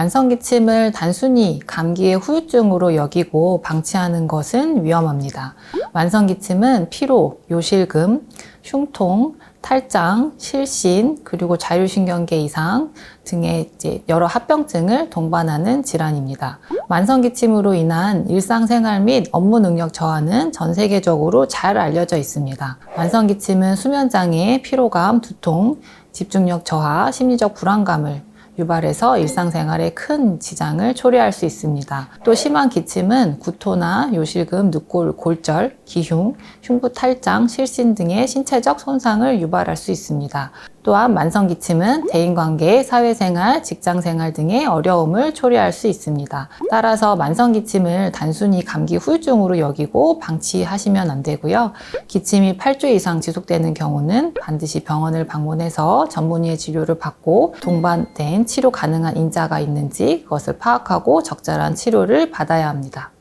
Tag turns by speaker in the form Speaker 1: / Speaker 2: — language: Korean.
Speaker 1: 만성기침을 단순히 감기의 후유증으로 여기고 방치하는 것은 위험합니다. 만성기침은 피로, 요실금, 흉통, 탈장, 실신, 그리고 자율신경계 이상 등의 여러 합병증을 동반하는 질환입니다. 만성기침으로 인한 일상생활 및 업무 능력 저하는 전 세계적으로 잘 알려져 있습니다. 만성기침은 수면장애, 피로감, 두통, 집중력 저하, 심리적 불안감을 유발해서 일상생활에 큰 지장을 초래할 수 있습니다. 또 심한 기침은 구토나 요실금, 늑골, 골절, 기흉, 흉부 탈장, 실신 등의 신체적 손상을 유발할 수 있습니다. 또한 만성 기침은 대인관계, 사회생활, 직장생활 등의 어려움을 초래할 수 있습니다. 따라서 만성 기침을 단순히 감기 후유증으로 여기고 방치하시면 안 되고요. 기침이 8주 이상 지속되는 경우는 반드시 병원을 방문해서 전문의의 치료를 받고 동반된 치료 가능한 인자가 있는지 그것을 파악하고 적절한 치료를 받아야 합니다.